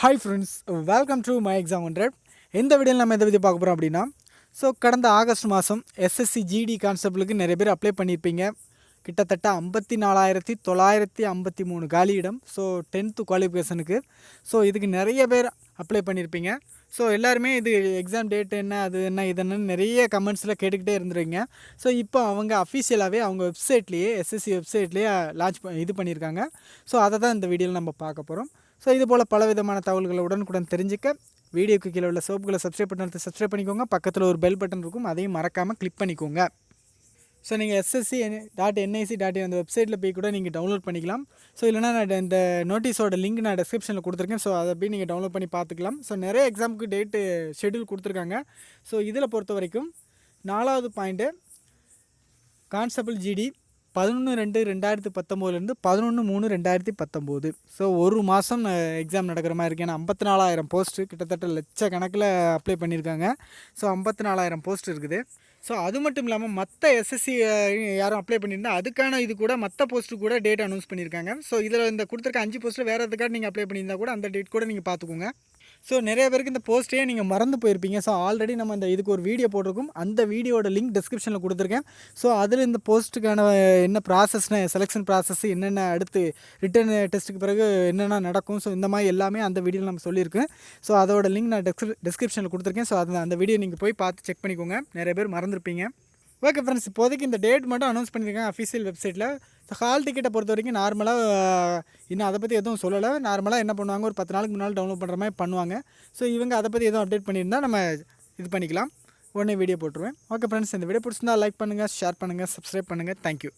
Hi friends welcome to my exam hundred எந்த வீடியோவில் நம்ம எதை பற்றி பார்க்க போகிறோம் அப்படின்னா ஸோ கடந்த ஆகஸ்ட் மாதம் எஸ்எஸ்சி ஜிடி கான்ஸ்டபிளுக்கு நிறைய பேர் அப்ளை பண்ணியிருப்பீங்க. கிட்டத்தட்ட ஐம்பத்தி நாலாயிரத்தி தொள்ளாயிரத்தி ஐம்பத்தி மூணு காலியிடம் ஸோ டென்த்து குவாலிஃபிகேஷனுக்கு ஸோ இதுக்கு நிறைய பேர் அப்ளை பண்ணியிருப்பீங்க. ஸோ எல்லாருமே இது எக்ஸாம் டேட் என்ன அது என்ன இது என்னன்னு நிறைய கமெண்ட்ஸில் கேட்டுக்கிட்டே இருந்துருங்க ஸோ இப்போ அவங்க அஃபிஷியலாகவே அவங்க வெப்சைட்லேயே எஸ்எஸ்சி வெப்சைட்லேயே லான்ச் இது பண்ணியிருக்காங்க. ஸோ அதை தான் இந்த வீடியோவில் நம்ம பார்க்க போகிறோம் ஸோ இது போல் பல விதமான தகவல்களை உடனுக்குடன் தெரிஞ்சுக்க வீடியோக்கு கீழே உள்ள சோப்புகளை சப்ஸ்கிரைப் பண்ணுறது சப்ஸ்கிரைப் பண்ணிக்கோங்க. பக்கத்தில் ஒரு பெல் பட்டன் இருக்கும். அதையும் மறக்காமல் கிளிக் பண்ணிக்கோங்க. ஸோ நீங்கள் எஸ்எஸ்சி டாட் என்ஐசி டாட் அந்த வெப்சைட்டில் போய் கூட நீங்கள் டவுன்லோட் பண்ணிக்கலாம். ஸோ இல்லைனா நான் இந்த நோட்டீஸோட லிங்க் நான் டிஸ்கிரிப்ஷனில் கொடுத்துருக்கேன். ஸோ அதை போய் நீங்கள் டவுன்லோட் பண்ணி பார்த்துக்கலாம். ஸோ நிறைய எக்ஸாமுக்கு டேட்டு ஷெடியூல் கொடுத்துருக்காங்க. ஸோ இதில் பொறுத்த வரைக்கும் நாலாவது பாயிண்ட்டு கான்ஸ்டபிள் ஜிடி பதினொன்று ரெண்டு ரெண்டாயிரத்தி பத்தொம்போதுலேருந்து பதினொன்று மூணு ரெண்டாயிரத்தி பத்தொம்போது. ஸோ ஒரு மாதம் எக்ஸாம் நடக்கிற மாதிரி இருக்குது ஏன்னா ஐம்பத்தி நாலாயிரம் போஸ்ட்டு கிட்டத்தட்ட லட்சக்கணக்கில் அப்ளை பண்ணியிருக்காங்க. ஸோ ஐம்பத்தி நாலாயிரம் போஸ்ட் இருக்குது. ஸோ அது மட்டும் இல்லாமல் மற்ற எஸ்எஸ்சி யாரும் அப்ளை பண்ணியிருந்தா அதுக்கான இது கூட மற்ற போஸ்ட்டு கூட டேட் அனௌன்ஸ் பண்ணியிருக்காங்க. ஸோ இதில் இந்த கொடுத்துருக்க அஞ்சு போஸ்ட்டில் வேறு எதுக்காக நீங்கள் அப்ளை பண்ணியிருந்தா கூட அந்த டேட் கூட நீங்கள் பார்த்துக்கோங்க. ஸோ நிறைய பேருக்கு இந்த போஸ்ட்டே நீங்கள் மறந்து போயிருப்பீங்க. ஸோ ஆல்ரெடி நம்ம இந்த இதுக்கு ஒரு வீடியோ போட்டிருக்கோம். அந்த வீடியோட லிங்க் டிஸ்கிரிப்ஷனில் கொடுத்துருக்கேன். ஸோ அதில் இந்த போஸ்ட்டுக்கான என்ன ப்ராசஸ்னு செலெக்ஷன் ப்ராசஸ் என்னென்ன அடுத்து ரிட்டன் டெஸ்ட்டுக்கு பிறகு என்னென்ன நடக்கும். ஸோ இந்த மாதிரி எல்லாமே அந்த வீடியோவில் நம்ம சொல்லியிருக்கேன் ஸோ அதோட லிங்க் நான் டிஸ்கிரி டிஸ்கிரிப்ஷனில் கொடுத்துருக்கேன். ஸோ அது அந்த வீடியோ நீங்கள் போய் பார்த்து செக் பண்ணிக்கோங்க. நிறைய பேர் மறந்துருப்பீங்க. ஓகே ஃப்ரெண்ட்ஸ் இப்போதைக்கு இந்த டேட் மட்டும் அனௌன்ஸ் பண்ணியிருக்காங்க அஃபீஷியல் வெப்சைட்டில் ஸோ ஹால் டிக்கெட்டை பொறுத்த வரைக்கும் நார்மலாக இன்னும் அதை பற்றி எதுவும் சொல்லலை. நார்மலாக என்ன பண்ணுவாங்க? ஒரு பத்து நாளுக்கு முன்னால் டவுன்லோட் பண்ணுற மாதிரி பண்ணுவாங்க. ஸோ இவங்க அதை பற்றி எதுவும் அப்டேட் பண்ணியிருந்தால் நம்ம இது பண்ணிக்கலாம். உடனே வீடியோ போட்டுருவேன். ஓகே ஃப்ரெண்ட்ஸ் இந்த வீடியோ பிடிச்சிருந்தா லைக் பண்ணுங்கள் ஷேர் பண்ணுங்கள் சப்ஸ்கிரைப் பண்ணுங்கள் தேங்க்யூ